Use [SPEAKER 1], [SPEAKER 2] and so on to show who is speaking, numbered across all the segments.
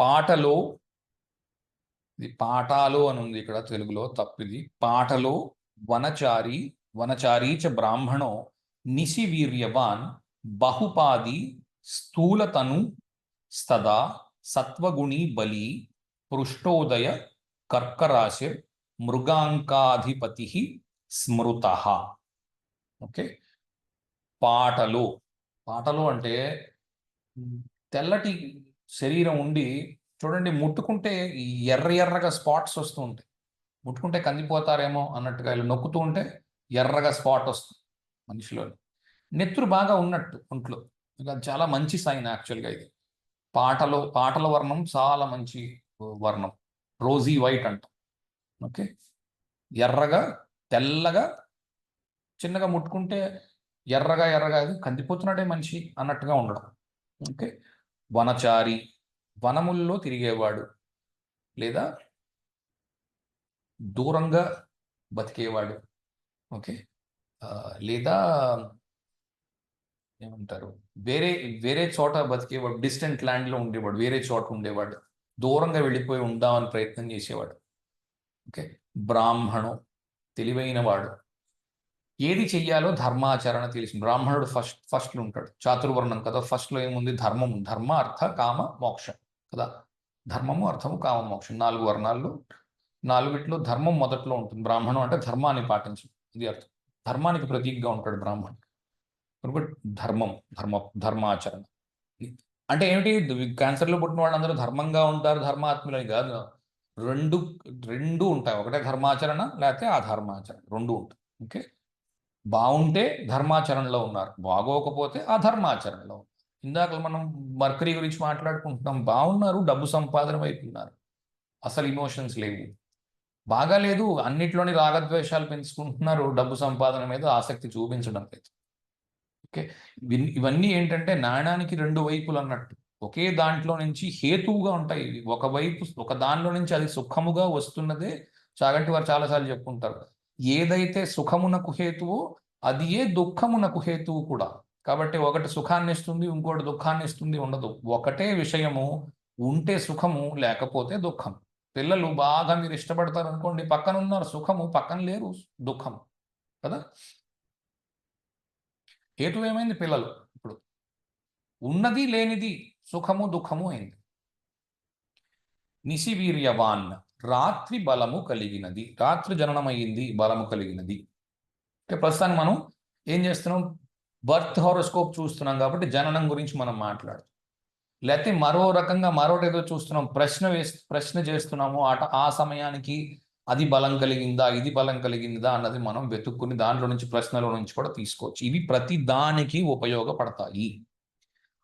[SPEAKER 1] పాటలో ఇది పాఠాలు అని ఉంది ఇక్కడ తెలుగులో తప్పిది. పాటలో వనచారి వనచారీ చ బ్రాహ్మణో నిశివీర్యవాన్ బహుపాది స్థూలతను స్తదా సత్వగుణి బలి పృష్టోదయ కర్కరాశిర్ మృగాంకాధిపతి స్మృత. ఓకే? పాటలు పాటలు అంటే తెల్లటి శరీరం ఉండి చూడండి ముట్టుకుంటే ఎర్ర ఎర్రగా స్పాట్స్ వస్తూ ఉంటాయి. ముట్టుకుంటే కందిపోతారేమో అన్నట్టుగా ఇలా నొక్కుతూ ఉంటే ఎర్రగా స్పాట్ వస్తుంది మనిషిలో నెత్తురు బాగా ఉన్నట్టు ఒంట్లో. అది చాలా మంచి సైన్ యాక్చువల్గా ఇది. పాటలో పాటల వర్ణం చాలా మంచి వర్ణం. రోజీ వైట్ అంటాం. ఓకే? ఎర్రగా తెల్లగా చిన్నగా ముట్టుకుంటే ఎర్రగా ఎర్రగా కందిపోతున్నాడే మనిషి అన్నట్టుగా ఉండడం. ఓకే? వనచారి వనముల్లో తిరిగేవాడు లేదా దూరంగా బతికేవాడు. ఓకే? లేదా ఏమంటారు? వేరే వేరే చోట బతికేవాడు డిస్టెంట్ ల్యాండ్లో ఉండేవాడు వేరే చోట ఉండేవాడు దూరంగా వెళ్ళిపోయి ఉందామని ప్రయత్నం చేసేవాడు. ఓకే? బ్రాహ్మణు తెలివైన వాడు. ఏది చెయ్యాలో ధర్మాచరణ తెలిసింది. బ్రాహ్మణుడు ఫస్ట్ ఫస్ట్లో ఉంటాడు. చాతుర్వర్ణం కదా ఫస్ట్లో ఏముంది? ధర్మము ధర్మ అర్థ కామ మోక్షం కదా. ధర్మము అర్థము కామ మోక్షం. నాలుగు వర్ణాల్లో నాలుగిట్లో ధర్మం మొదట్లో ఉంటుంది. బ్రాహ్మణం అంటే ధర్మాన్ని పాటించడం. ఇది అర్థం. ధర్మానికి ప్రతీకగా ఉంటాడు బ్రాహ్మణుడు. కాబట్టి ధర్మం ధర్మ ధర్మాచరణ. అంటే ఏమిటి? క్యాన్సర్లో పుట్టిన వాళ్ళందరూ ధర్మంగా ఉంటారు ధర్మాత్ములు అని కాదు. రెండు రెండు ఉంటాయి. ఒకటే ధర్మాచరణ లేకపోతే ఆ ధర్మాచరణ రెండు ఉంటాయి. ఓకే? బాగుంటే ధర్మాచరణలో ఉన్నారు. బాగోకపోతే అధర్మాచరణలో ఉన్నారు. ఇందాక మనం మర్కరీ గురించి మాట్లాడుకుంటున్నాం. బాగున్నారు డబ్బు సంపాదన వైపు ఉన్నారు. అసలు ఇమోషన్స్ లేవు. బాగాలేదు అన్నిట్లోని రాగద్వేషాలు పెంచుకుంటున్నారు. డబ్బు సంపాదన మీద ఆసక్తి చూపించడం లేదు. ఓకే? ఇవన్నీ- ఏంటంటే నాణానికి రెండు వైపులు అన్నట్టు. ఒకే దాంట్లో నుంచి హేతువుగా ఉంటాయి ఒకవైపు ఒక దానిలో నుంచి అది సుఖముగా వస్తున్నదే చాగంటి వారు చాలాసార్లు చెప్పుకుంటారు. ఏదైతే సుఖమునకు హేతువో అది ఏ దుఃఖమునకు హేతువు కూడా. కాబట్టి ఒకటి సుఖాన్ని ఇస్తుంది ఇంకోటి దుఃఖాన్ని ఇస్తుంది ఉండదు. ఒకటే విషయము ఉంటే సుఖము లేకపోతే దుఃఖం. పిల్లలు బాగా మీరు ఇష్టపడతారు అనుకోండి పక్కన ఉన్నారు సుఖము పక్కన లేరు దుఃఖం. కదా? హేతు ఏమైంది పిల్లలు? ఇప్పుడు ఉన్నది లేనిది సుఖము దుఃఖము అయింది. నిశివీర్యవాన్ రాత్రి బలము కలిగినది. రాత్రి జననమైంది బలము కలిగినది. అంటే ప్రస్తుతానికి మనం ఏం చేస్తున్నాం? బర్త్ హారోస్కోప్ చూస్తున్నాం కాబట్టి జననం గురించి మనం మాట్లాడుతున్నాం. లేకపోతే మరో రకంగా మరొకటి ఏదో చూస్తున్నాం. ప్రశ్న వేస్ ప్రశ్న చేస్తున్నాము. ఆట ఆ సమయానికి అది బలం కలిగిందా ఇది బలం కలిగిందా అన్నది మనం వెతుక్కుని దాంట్లో నుంచి ప్రశ్నలో నుంచి కూడా తీసుకోవచ్చు. ఇవి ప్రతి దానికి ఉపయోగపడతాయి.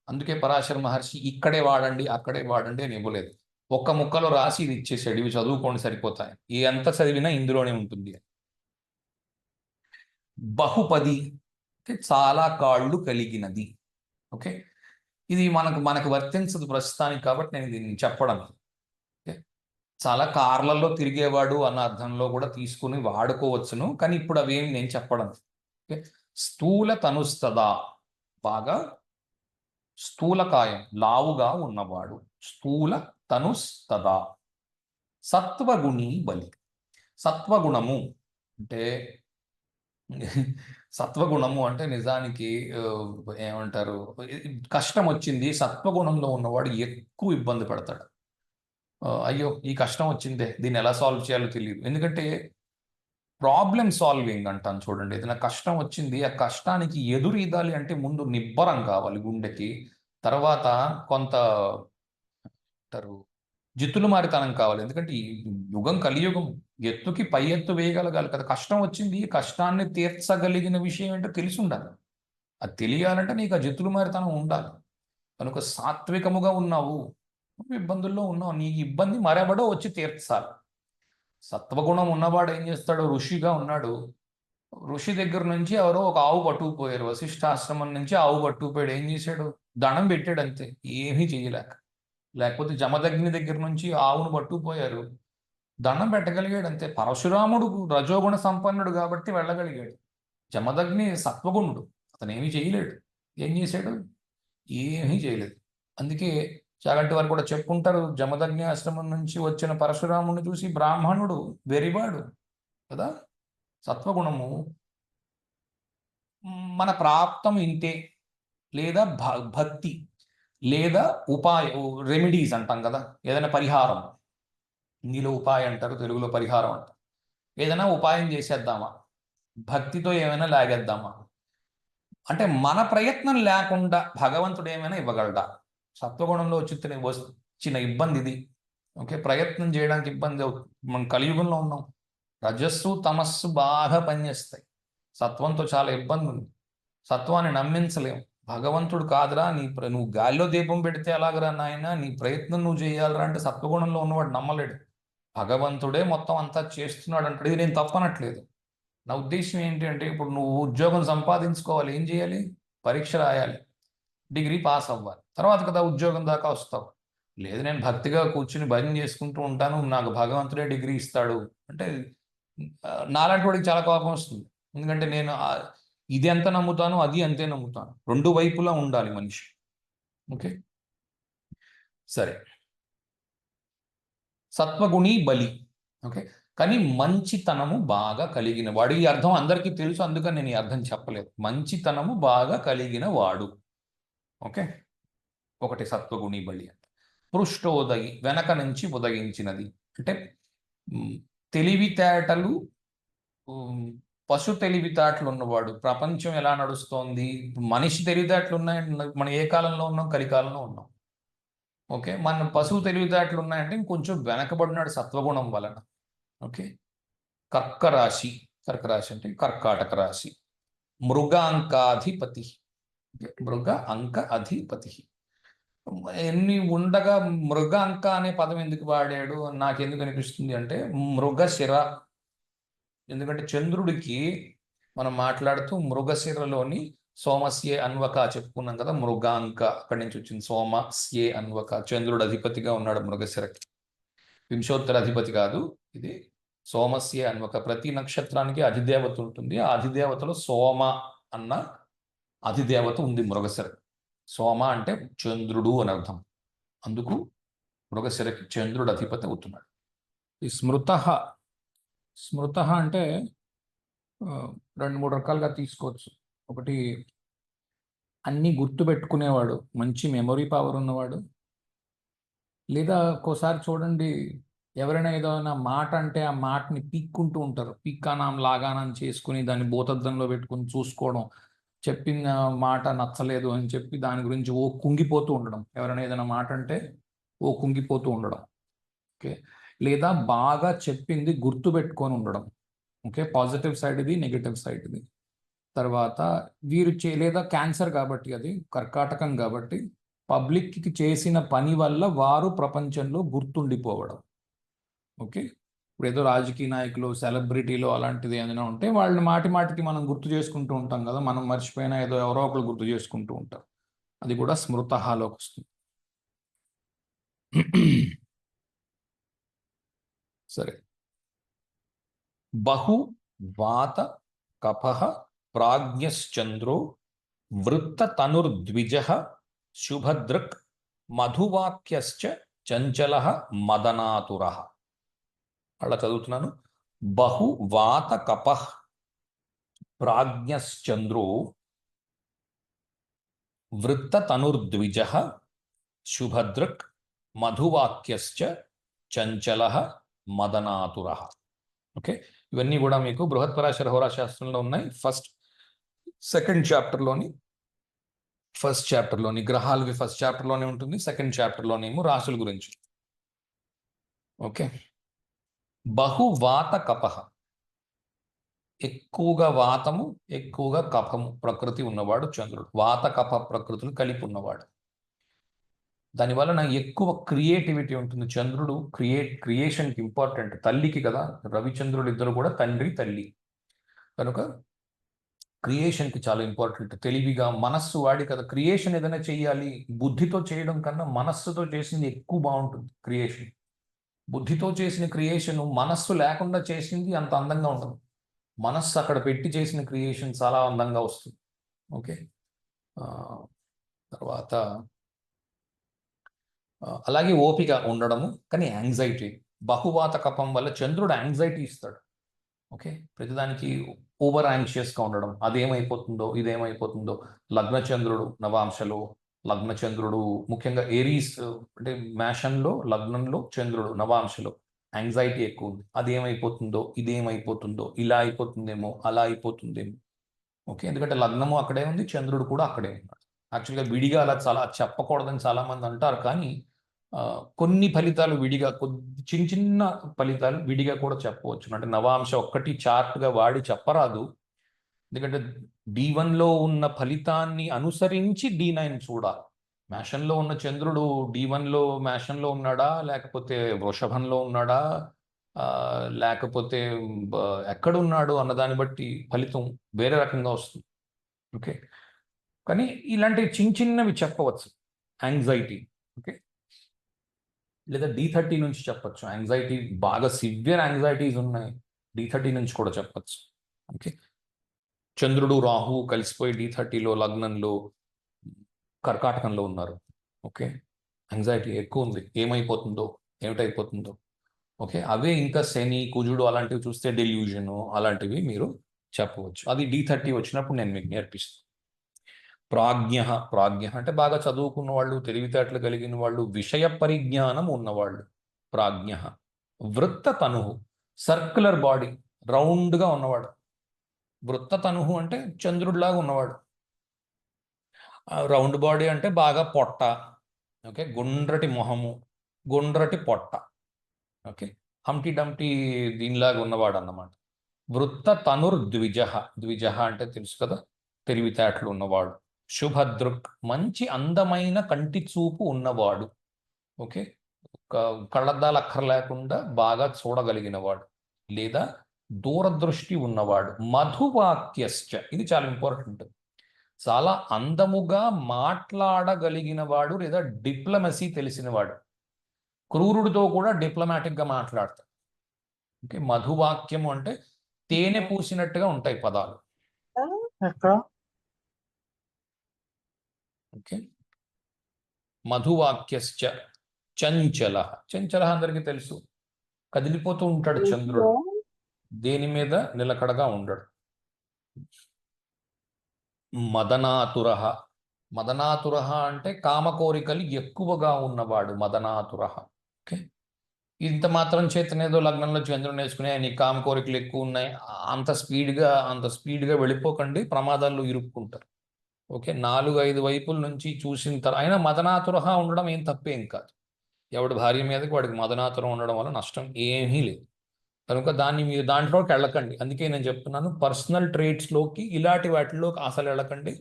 [SPEAKER 1] అందుకే పరాశర మహర్షి ఇక్కడే వాడండి అక్కడే వాడండి అని ఇవ్వలేదు. ఒక్క ముక్కలో రాసి ఇది ఇచ్చేసాడు. ఇవి చదువుకోండి సరిపోతాయి ఈ ఎంత చదివినా ఇందులోనే ఉంటుంది బహుపది అంటే చాలా కాళ్ళు కలిగినది. ఓకే? ఇది మనకు మనకు వర్తించదు ప్రస్తుతానికి కాబట్టి నేను దీన్ని చెప్పడం. ఓకే? చాలా కార్లలో తిరిగేవాడు అన్న అర్థంలో కూడా తీసుకుని వాడుకోవచ్చును. కానీ ఇప్పుడు అవేమి నేను చెప్పడం. ఓకే? స్థూల తనుస్తదా. బాగా? స్థూలకాయం లావుగా ఉన్నవాడు. స్థూల తనుస్తదా సత్వగుణి బలి. సత్వగుణము అంటే సత్వగుణము అంటే నిజానికి ఏమంటారు కష్టం వచ్చింది సత్వగుణంలో ఉన్నవాడు ఎక్కువ ఇబ్బంది పడతాడు. అయ్యో ఈ కష్టం వచ్చిందే దీన్ని ఎలా సాల్వ్ చేయాలో తెలియదు. ఎందుకంటే ప్రాబ్లం సాల్వింగ్ అంటాను చూడండి. ఏదైనా కష్టం వచ్చింది ఆ కష్టానికి ఎదురు ఇదాలి అంటే ముందు నిబ్బరం కావాలి గుండెకి. తర్వాత కొంత అంటారు. జిత్తులు మారితనం కావాలి. ఎందుకంటే ఈ యుగం కలియుగం ఎత్తుకి పై ఎత్తు వేయగలగాలి కదా. కష్టం వచ్చింది ఈ కష్టాన్ని తీర్చగలిగిన విషయం ఏంటో తెలిసి ఉండాలి. అది తెలియాలంటే నీకు ఆ జిత్తులు మారితనం ఉండాలి. కనుక సాత్వికముగా ఉన్నావు నువ్వు ఇబ్బందుల్లో ఉన్నావు నీ ఇబ్బంది మరెవడో వచ్చి తీర్చాలి. సత్వగుణం ఉన్నవాడు ఏం చేస్తాడు? ఋషిగా ఉన్నాడు. ఋషి దగ్గర నుంచి ఎవరో ఒక ఆవు పట్టుకుపోయారు. వశిష్ఠాశ్రమం నుంచి ఆవు పట్టుకుపోయాడు. ఏం చేశాడు? దణం పెట్టాడు అంతే. ఏమీ చేయలేక. లేకపోతే జమదగ్ని దగ్గర నుంచి ఆవును పట్టుకుపోయారు. దండం పెట్టగలిగాడు అంతే. పరశురాముడు రజోగుణ సంపన్నుడు కాబట్టి వెళ్ళగలిగాడు. జమదగ్ని సత్వగుణుడు. అతను ఏమీ చేయలేడు. ఏం చేశాడు? ఏమీ చేయలేదు. అందుకే చాగంటి వారు కూడా చెప్పుకుంటారు జమదగ్ని ఆశ్రమం నుంచి వచ్చిన పరశురాముని చూసి బ్రాహ్మణుడు వెరివాడు కదా? సత్వగుణము మన ప్రాప్తం ఇంతే లేదా భ- భక్తి. లేదా ఉపాయ రెమెడీస్ అంటాం కదా ఏదైనా పరిహారం. హిందీలో ఉపాయం అంటారు తెలుగులో పరిహారం అంటారు. ఏదైనా ఉపాయం చేసేద్దామా? భక్తితో ఏమైనా లాగేద్దామా? అంటే మన ప్రయత్నం లేకుండా భగవంతుడు ఏమైనా ఇవ్వగలడా? సత్వగుణంలో వచ్చిన వచ్చిన ఇబ్బంది ఇది. ఓకే ప్రయత్నం చేయడానికి ఇబ్బంది అవుతుంది. మనం కలియుగంలో ఉన్నాం. రజస్సు తమస్సు బాగా పనిచేస్తాయి. సత్వంతో చాలా ఇబ్బంది ఉంది. సత్వాన్ని నమ్మించలేము భగవంతుడు కాదురా నీ నువ్వు గాలిలో దీపం పెడితే ఎలాగరా నాయన నీ ప్రయత్నం నువ్వు చేయాలరా అంటే సత్వగుణంలో ఉన్నవాడు నమ్మలేడు. భగవంతుడే మొత్తం అంతా చేస్తున్నాడు అంటాడు. ఇది నేను తప్పనట్లేదు. నా ఉద్దేశం ఏంటి అంటే ఇప్పుడు నువ్వు ఉద్యోగం సంపాదించుకోవాలి ఏం చేయాలి? పరీక్ష రాయాలి. డిగ్రీ పాస్ అవ్వాలి. తర్వాత కదా ఉద్యోగం దాకా వస్తావు. లేదు నేను భక్తిగా కూర్చుని భజన చేసుకుంటూ ఉంటాను నాకు భగవంతుడే డిగ్రీ ఇస్తాడు. అంటే నాలాంటి వాడికి చాలా కోపం వస్తుంది. ఎందుకంటే నేను ఇది ఎంత నమ్ముతాను అది అంతే నమ్ముతాను. రెండు వైపులా ఉండాలి మనిషి. ఓకే? సరే. సత్వగుణి బలి. ఓకే? కానీ మంచితనము బాగా కలిగిన వాడు. ఈ అర్థం అందరికీ తెలుసు అందుకని నేను ఈ అర్థం చెప్పలేదు. మంచితనము బాగా కలిగిన వాడు. ఓకే? ఒకటి సత్వగుణి బలి అంటే. పృష్ఠోదయి వెనక నుంచి ఉదయించినది. అంటే తెలివితేటలు పశు తెలివితేటలు ఉన్నవాడు ప్రపంచం ఎలా నడుస్తోంది మనిషి తెలివితేటలు ఉన్నాయంటే మనం ఏ కాలంలో ఉన్నాం కలికాలంలో ఉన్నాం. ఓకే? మన పశువు తెలివితేటలు ఉన్నాయంటే ఇంకొంచెం వెనకబడినాడు సత్వగుణం వలన. ఓకే? కర్క రాశి కర్క రాశి అంటే కర్కాటక రాశి. మృగ అంకాధిపతి మృగ అంక అధిపతి ఎన్ని ఉండగా మృగ అంక అనే పదం ఎందుకు వాడాడు? నాకు ఎందుకు అనిపిస్తుంది అంటే మృగ శిర ఎందుకంటే చంద్రుడికి మనం మాట్లాడుతూ మృగశిరలోని సోమస్యే అన్వక చెప్పుకున్నాం కదా మృగాంక. అక్కడి నుంచి వచ్చింది సోమస్యే అన్వక. చంద్రుడు అధిపతిగా ఉన్నాడు మృగశిరకి. వింశోత్తర అధిపతి కాదు ఇది. సోమస్యే అన్వక. ప్రతి నక్షత్రానికి అధిదేవత ఉంటుంది. ఆ అధిదేవతలో సోమ అన్న అధిదేవత ఉంది మృగశిర సోమ అంటే చంద్రుడు అని అర్థం. అందుకు మృగశిరకి చంద్రుడు అధిపతి అవుతున్నాడు. ఈ స్మృత స్మృత అంటే రెండు మూడు రకాలుగా తీసుకోవచ్చు. ఒకటి అన్నీ గుర్తుపెట్టుకునేవాడు మంచి మెమొరీ పవర్ ఉన్నవాడు. లేదా ఒక్కోసారి చూడండి ఎవరైనా ఏదైనా మాట అంటే ఆ మాటని పీక్కుంటూ ఉంటారు. పీక్కానాం లాగానం చేసుకుని దాన్ని భూతద్దంలో పెట్టుకుని చూసుకోవడం చెప్పిన మాట నచ్చలేదు అని చెప్పి దాని గురించి ఓ కుంగిపోతూ ఉండడం. ఎవరైనా ఏదైనా మాట అంటే ఓ కుంగిపోతూ ఉండడం. ఓకే? లేదా బాగా చెప్పింది గుర్తు పెట్టుకొని ఉండడం. ఓకే పాజిటివ్ సైడ్ ఇది నెగిటివ్ సైడ్ ఇది. తర్వాత వీరు చే లేదా క్యాన్సర్ కాబట్టి అది కర్కాటకం కాబట్టి పబ్లిక్కి చేసిన పని వల్ల వారు ప్రపంచంలో గుర్తుండిపోవడం. ఓకే ఇప్పుడు ఏదో రాజకీయ నాయకులు సెలబ్రిటీలు అలాంటిది ఏదైనా ఉంటే వాళ్ళని మాటి మాటికి మనం గుర్తు చేసుకుంటూ ఉంటాం కదా మనం మర్చిపోయినా ఏదో ఎవరో ఒకరు గుర్తు చేసుకుంటూ ఉంటారు. అది కూడా స్మృతహాలోకి వస్తుంది. సరే బహు వాత కపః ప్రాజ్ఞశ్చంద్రో వృత్త తనుర్ద్విజ శుభదృక్ మధువాక్యశ్చ చంచల మదనాతుర అలా చదువుతున్నాను బహు వాత కపః ప్రాజ్ఞశ్చంద్రో వృత్త తనుర్ద్విజ శుభదృక్ మధువాక్యశ్చ చంచల మదనాతుర ఓకే? ఇవన్నీ కూడా మీకు బృహత్పరాశర హోరాశాస్త్రంలో ఉన్నాయి. ఫస్ట్ సెకండ్ చాప్టర్లోని ఫస్ట్ చాప్టర్లోని గ్రహాలవి ఫస్ట్ చాప్టర్లోనే ఉంటుంది. సెకండ్ చాప్టర్లోనేమో రాసుల గురించి. ఓకే? బహువాత కపహ. ఎక్కువగా వాతము ఎక్కువగా కఫము ప్రకృతి ఉన్నవాడు చంద్రుడు. వాత కఫ ప్రకృతులు కలిపి ఉన్నవాడు దానివలన ఎక్కువ క్రియేటివిటీ ఉంటుంది. చంద్రుడు క్రియేట్ క్రియేషన్కి ఇంపార్టెంట్ తల్లికి కదా రవిచంద్రుడు ఇద్దరు కూడా తండ్రి తల్లి. కనుక క్రియేషన్కి చాలా ఇంపార్టెంట్ తెలివిగా మనస్సు వాడి కదా. క్రియేషన్ ఏదైనా చేయాలి బుద్ధితో చేయడం కన్నా మనస్సుతో చేసింది ఎక్కువ బాగుంటుంది క్రియేషన్ బుద్ధితో చేసిన క్రియేషన్ మనస్సు లేకుండా చేసింది అంత అందంగా ఉండదు. మనస్సు అక్కడ పెట్టి చేసిన క్రియేషన్ చాలా అందంగా వస్తుంది. ఓకే తర్వాత అలాగే ఓపిక ఉండడము కానీ యాంగ్జైటీ బహువాత కపం వల్ల చంద్రుడు యాంగ్జైటీ ఇస్తాడు. ఓకే? ప్రతిదానికి ఓవర్ యాంగ్షియస్గా ఉండడం. అదేమైపోతుందో ఇదేమైపోతుందో. లగ్న చంద్రుడు నవాంశలో లగ్న చంద్రుడు ముఖ్యంగా ఏరీస్ అంటే మ్యాషన్లో లగ్నంలో చంద్రుడు నవాంశలో యాంగ్జైటీ ఎక్కువ ఉంది. అదేమైపోతుందో ఇదేమైపోతుందో ఇలా అయిపోతుందేమో అలా అయిపోతుందేమో. ఓకే? ఎందుకంటే లగ్నము అక్కడే ఉంది చంద్రుడు కూడా అక్కడే ఉన్నాడు. యాక్చువల్గా విడిగా అలా చాలా చెప్పకూడదని చాలా మంది అంటారు కానీ కొన్ని ఫలితాలు విడిగా కొద్ది చిన్న చిన్న ఫలితాలు విడిగా కూడా చెప్పవచ్చు. అంటే నవాంశ ఒక్కటి చార్ట్గా వాడి చెప్పరాదు. ఎందుకంటే డి వన్లో ఉన్న ఫలితాన్ని అనుసరించి డి నైన్ చూడాలి. మేషంలో ఉన్న చంద్రుడు డి వన్లో మేషంలో ఉన్నాడా? లేకపోతే వృషభంలో ఉన్నాడా? లేకపోతే ఎక్కడ ఎక్కడున్నాడు అన్న దాన్ని బట్టి ఫలితం వేరే రకంగా వస్తుంది. ఓకే? కానీ ఇలాంటి చిన్న చిన్నవి చెప్పవచ్చు. యాంగ్జైటీ. ఓకే? లేదా డి థర్టీ నుంచి చెప్పచ్చు. యాంగ్జైటీ బాగా సివియర్ యాంగ్జైటీస్ ఉన్నాయి. డి థర్టీ నుంచి కూడా చెప్పచ్చు. ఓకే చంద్రుడు రాహు కలిసిపోయి డి థర్టీలో లగ్నంలో కర్కాటకంలో ఉన్నారు. ఓకే యాంగ్జైటీ ఎక్కువ ఉంది. ఏమైపోతుందో ఏమిటైపోతుందో. ఓకే అవే ఇంకా శని కుజుడు అలాంటివి చూస్తే డెల్యూజన్ అలాంటివి మీరు చెప్పవచ్చు. అది డి థర్టీ వచ్చినప్పుడు నేను మీకు నేర్పిస్తాను. ప్రాజ్ఞ ప్రాజ్ఞ అంటే బాగా చదువుకున్న వాళ్ళు తెలివితేటలు కలిగిన వాళ్ళు విషయ పరిజ్ఞానం ఉన్నవాళ్ళు. ప్రాజ్ఞ. వృత్త తనుహు సర్క్యులర్ బాడీ రౌండ్గా ఉన్నవాడు. వృత్త తనుహు అంటే చంద్రుడిలాగా ఉన్నవాడు. రౌండ్ బాడీ అంటే బాగా పొట్ట. ఓకే? గుండ్రటి మొహము గుండ్రటి పొట్ట. ఓకే? హంటీ డంటీ దీనిలాగా ఉన్నవాడు అన్నమాట వృత్త తనుర్ ద్విజ ద్విజ అంటే తెలుసు కదా? తెలివితేటలు ఉన్నవాడు. శుభదృక్ మంచి అందమైన కంటి చూపు ఉన్నవాడు. ఓకే? క- కళ్ళద్దాలు అక్కర్లేకుండా బాగా చూడగలిగినవాడు లేదా దూరదృష్టి ఉన్నవాడు. మధువాక్యశ్చ ఇది చాలా ఇంపార్టెంట్ చాలా అందముగా మాట్లాడగలిగిన వాడు లేదా డిప్లొమసీ తెలిసినవాడు. క్రూరుడితో కూడా డిప్లొమాటిక్గా గా మాట్లాడతాడు. ఓకే? మధువాక్యము అంటే తేనె పూసినట్టుగా ఉంటాయి పదాలు. ఓకే. మధువాక్యశ్చ చంచల. చంచల అందరికీ తెలుసు. కదిలిపోతూ ఉంటాడు చంద్రుడు. దేని మీద? నిలకడగా ఉండడు. మదనాతుర. మదనాతుర అంటే కామ కోరికలు ఎక్కువగా ఉన్నవాడు మదనాతుర. ఓకే. ఇంత మాత్రం చేతనేదో లగ్నంలో చంద్రుని వేసుకుని నీ కామ కోరికలు ఎక్కువ ఉన్నాయి. అంత స్పీడ్గా అంత స్పీడ్గా వెళ్ళిపోకండి. ప్రమాదాల్లో ఇరుక్కుంటారు. ఓకే నాలుగు ఐదు వైపుల నుంచి చూసిన తర్వాత అయినా మదనాతురహ ఉండడం ఏం తప్పేం కాదు. ఎవడి భార్య మీదకి వాడికి మదనాతురం ఉండడం వల్ల నష్టం ఏమీ లేదు. కనుక దాన్ని మీరు దాంట్లోకి వెళ్ళకండి. అందుకే నేను చెప్తున్నాను పర్సనల్ ట్రేట్స్లోకి ఇలాంటి వాటిలోకి అసలు వెళ్ళకండి.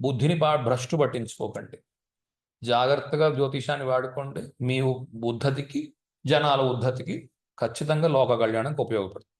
[SPEAKER 1] బుద్ధిని బా భ్రష్టు పట్టించుకోకండి. జాగ్రత్తగా జ్యోతిషాన్ని వాడుకోండి. మీ ఉద్ధతికి జనాల ఉద్ధతికి ఖచ్చితంగా లోక కళ్యాణానికి ఉపయోగపడుతుంది.